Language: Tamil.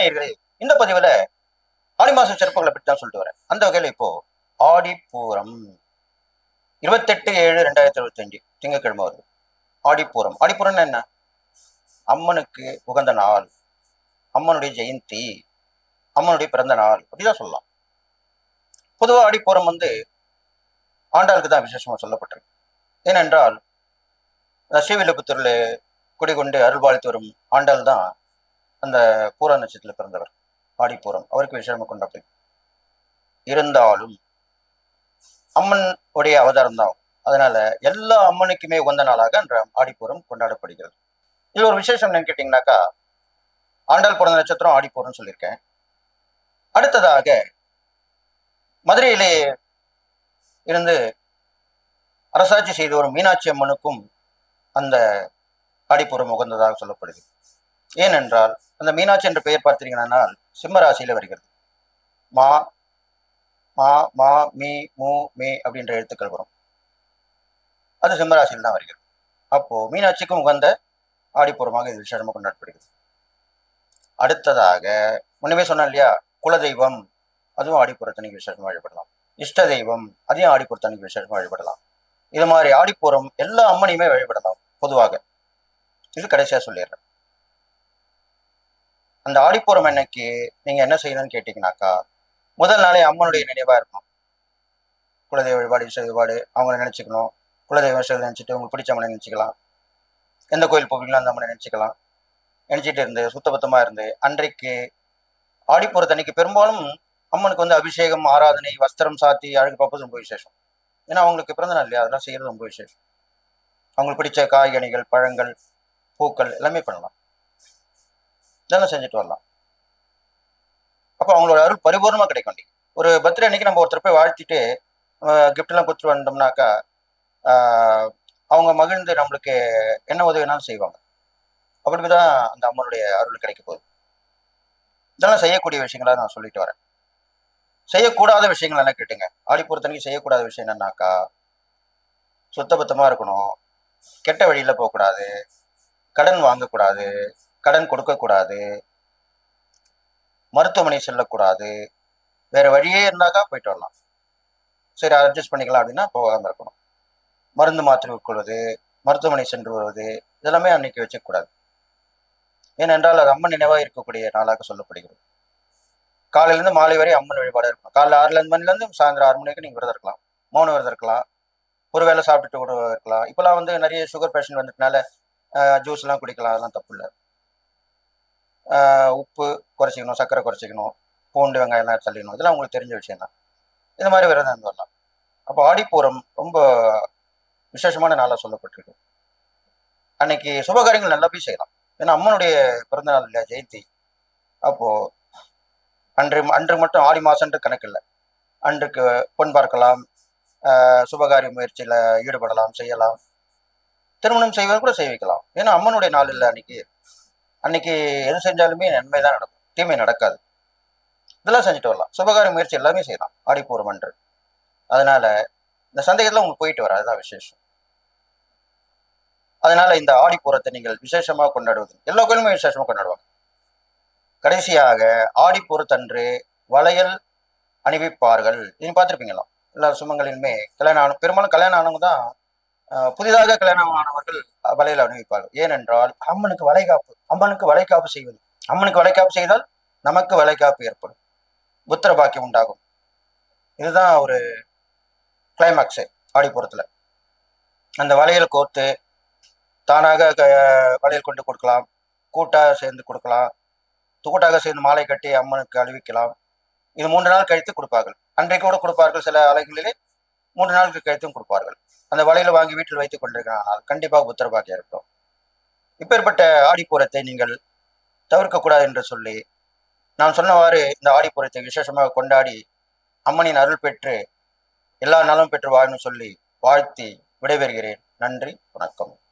நேயர்களே இந்த பதிவுல ஆடி மாச சிறப்புகளை பற்றி தான் சொல்லிட்டு வரேன். அந்த வகையில இப்போ ஆடிப்பூரம். இருபத்தெட்டு ஏழு ரெண்டாயிரத்தி இருபத்தி அஞ்சு திங்கட்கிழமை வருது. ஆடிப்பூரம். ஆடிப்பூரம்னா என்ன? அம்மனுக்கு உகந்த நாள் அம்மனுடைய ஜெயந்தி அம்மனுடைய பிறந்த நாள் அப்படிதான் சொல்லலாம். பொதுவாக ஆடிப்பூரம் வந்து ஆண்டாளுக்கு தான் விசேஷமா சொல்லப்பட்டிருக்கு. ஏனென்றால் ஸ்ரீவில்லிபுத்தூரில் ஸ்ரீவில்லிபுத்தூர்ல குடிகொண்டு அருள்பாலித்து வரும் ஆண்டாள் தான் அந்த பூர நட்சத்திரத்தில் பிறந்தவர் ஆடிப்பூரம் அவருக்கு விசேஷம் கொண்ட பெண் இருந்தாலும் அம்மன் உடைய அவதாரம் தான். அதனால எல்லா அம்மனுக்குமே உகந்த நாளாக அன்ற ஆடிப்பூரம் கொண்டாடப்படுகிறது. இது ஒரு விசேஷம் என்னன்னு கேட்டீங்கன்னாக்கா ஆண்டாள் பிறந்த நட்சத்திரம் ஆடிப்பூரம்னு சொல்லியிருக்கேன். அடுத்ததாக மதுரையிலே இருந்து அரசாட்சி செய்து வரும் மீனாட்சி அம்மனுக்கும் அந்த ஆடிப்பூரம் உகந்ததாக சொல்லப்படுது ஏனென்றால் அந்த மீனாட்சி என்ற பெயர் பார்த்தீங்கன்னா சிம்ம ராசியில வருகிறது. மா மா மா மீ மூ மே அப்படின்ற எழுத்துக்கள் வரும். அது சிம்மராசியில் தான் வருகிறது. அப்போ மீனாட்சிக்கும் உகந்த ஆடிப்பூர்வமாக இது விசேஷமாக கொண்டாடப்படுகிறது. அடுத்ததாக முன்னமே சொன்னேன் இல்லையா குலதெய்வம் அதுவும் ஆடிப்பூரத்தன்னைக்கு விசேஷமாக வழிபடலாம். இஷ்ட தெய்வம் அதையும் ஆடிப்பூரத்தன்னைக்கு விசேஷமாக வழிபடலாம். இது மாதிரி ஆடிப்பூரம் எல்லா அம்மனையுமே வழிபடலாம் பொதுவாக. இது கடைசியாக சொல்லிடுறேன். அந்த ஆடிப்பூரம் அன்னைக்கு நீங்க என்ன செய்யணும்னு கேட்டீங்கன்னாக்கா முதல் நாளே அம்மனுடைய நினைவா இருக்கும் குலதெய்வ வழிபாடு இஷ்ட வழிபாடு அவங்கள நினைச்சுக்கணும். குலதெய்வ இஷ்ட நினைச்சிட்டு உங்களுக்கு பிடிச்ச அம்மனை நினைச்சுக்கலாம். எந்த கோயில் போவீங்களோ அந்த அம்மனை நினைச்சுக்கலாம். நினைச்சிட்டு இருந்து சுத்தபத்தமா இருந்து அன்றைக்கு ஆடிப்பூரத்தன்னைக்கு பெரும்பாலும் அம்மனுக்கு வந்து அபிஷேகம் ஆராதனை வஸ்திரம் சாத்தி அழகு பார்ப்பது ரொம்ப விசேஷம். ஏன்னா அவங்களுக்கு பிறந்த நாள் இல்லையா? அதெல்லாம் செய்யறது ரொம்ப விசேஷம். அவங்களுக்கு பிடிச்ச காய்கனிகள் பழங்கள் பூக்கள் எல்லாமே பண்ணலாம். இதெல்லாம் செஞ்சுட்டு வரலாம். அப்போ அவங்களோட அருள் பரிபூர்ணமாக கிடைக்கும் அன்னைக்கு. ஒரு பர்த்டே அன்னைக்கு நம்ம ஒருத்தர் போய் வாழ்த்திட்டு கிஃப்ட்லாம் எல்லாம் கொடுத்துட்டு வந்தோம்னாக்கா அவங்க மகிழ்ந்து நம்மளுக்கு என்ன உதவி வேணாலும் செய்வாங்க. அப்படிதான் அந்த அம்மனுடைய அருள் கிடைக்க போகுது. இதெல்லாம் செய்யக்கூடிய விஷயங்களா நான் சொல்லிட்டு வரேன். செய்யக்கூடாத விஷயங்கள் என்ன கேட்டுங்க. ஆடிப்பூரத்தன்னைக்கு செய்யக்கூடாத விஷயம் என்னன்னாக்கா சுத்தபத்தமா இருக்கணும். கெட்ட வழியில போகக்கூடாது. கடன் வாங்கக்கூடாது. கடன் கொடுக்கக்கூடாது மருத்துவமனை செல்லக்கூடாது. வேற வழியே இருந்தாக்கா போயிட்டு வரலாம். சரி அட்ஜஸ்ட் பண்ணிக்கலாம் அப்படின்னா போகாம இருக்கணும். மருந்து மாத்திரை உட்கொள்வது மருத்துவமனை சென்று வருவது இதெல்லாமே அன்னைக்கு வச்சக்கூடாது ஏனென்றால் அது அம்மன் நினைவாக இருக்கக்கூடிய நாளாக சொல்லப்படுகிறது. காலையிலேருந்து மாலை வரை அம்மன் வழிபாடு இருக்கும் காலைல ஆறுல மணிலேருந்து சாயந்தரம் ஆறு மணிக்கு நீங்கள் விரதம் இருக்கலாம். மௌன விரதம் இருக்கலாம். ஒரு வேளை சாப்பிட்டுட்டு கூட இருக்கலாம். இப்போலாம் வந்து நிறைய சுகர் பேஷண்ட் வந்ததுனால ஜூஸ்லாம் குடிக்கலாம். அதெல்லாம் தப்பு இல்லை. உப்பு குறைச்சிக்கணும் சர்க்கரை குறைச்சிக்கணும் பூண்டு வெங்காயம் எல்லாம் தள்ளிக்கணும் இதெல்லாம் உங்களுக்கு தெரிஞ்ச விஷயம் தான் இந்த மாதிரி விரதம் இருந்து வரலாம். அப்போ ஆடிப்பூரம் ரொம்ப விசேஷமான நாளாக சொல்லப்பட்டிருக்கு. அன்னைக்கு சுபகாரியங்கள் நல்லா போய் செய்யலாம். ஏன்னா அம்மனுடைய பிறந்த நாள் இல்லையா ஜெயந்தி. அப்போது அன்று அன்று மட்டும் ஆடி மாசம்ன்ற கணக்கு இல்லை. அன்றுக்கு பொன் பார்க்கலாம் சுபகாரிய முயற்சியில் ஈடுபடலாம் செய்யலாம். திருமணம் செய்வது கூட செய்விக்கலாம். ஏன்னா அம்மனுடைய நாள் இல்லை அன்னைக்கு. அன்னைக்கு எது செஞ்சாலுமே நன்மை தான் நடக்கும். தீமை நடக்காது. இதெல்லாம் செஞ்சுட்டு வரலாம். சுபகாரிய முயற்சி எல்லாமே செய்யலாம். ஆடிப்பூரம் அன்று அதனால இந்த சந்தேகத்துல உங்களுக்கு போயிட்டு வர அதுதான் விசேஷம். அதனால இந்த ஆடிப்பூரத்தை நீங்கள் விசேஷமா கொண்டாடுவது. எல்லா கோயிலுமே விசேஷமா கொண்டாடுவாங்க. கடைசியாக ஆடிப்பூரத்தன்று வளையல் அணிவிப்பார்கள். நீங்க பார்த்துருப்பீங்களா எல்லா சுமங்களிலுமே கல்யாணம் ஆன பெரும்பாலும் கல்யாணம் ஆனவங்க தான் புதிதாக கல்யாணம் ஆனவர்கள் வலையில் அணிவிப்பார்கள் ஏனென்றால் அம்மனுக்கு வளைகாப்பு அம்மனுக்கு வளைகாப்பு செய்வது. அம்மனுக்கு வளைகாப்பு செய்தால் நமக்கு வளைகாப்பு ஏற்படும். புத்திர பாக்கியம் உண்டாகும். இதுதான் ஒரு கிளைமாக்ஸு ஆடிப்புறத்துல அந்த வளையல் கோர்த்து தானாக க- வளையல் கொண்டு கொடுக்கலாம். கூட்டாக சேர்ந்து கொடுக்கலாம். கூட்டாக சேர்ந்து மாலை கட்டி அம்மனுக்கு அணிவிக்கலாம். இது மூன்று நாள் கழித்து கொடுப்பார்கள். அன்றைக்கு கூட கொடுப்பார்கள் சில அலைகளிலே மூன்று நாளுக்கு கழித்தும் கொடுப்பார்கள். அந்த வலையில வாங்கி வீட்டில் வைத்துக் கொண்டிருக்கிறானால் கண்டிப்பாக உத்தரவாக இருக்கும் இப்பேற்பட்ட ஆடிப்பூரத்தை நீங்கள் தவிர்க்கக்கூடாது என்று சொல்லி நான் சொன்னவாறு இந்த ஆடிப்பூரத்தை விசேஷமாக கொண்டாடி அம்மனின் அருள் பெற்று எல்லா நலம் பெற்று வாழணும் சொல்லி வாழ்த்தி விடைபெறுகிறேன். நன்றி வணக்கம்.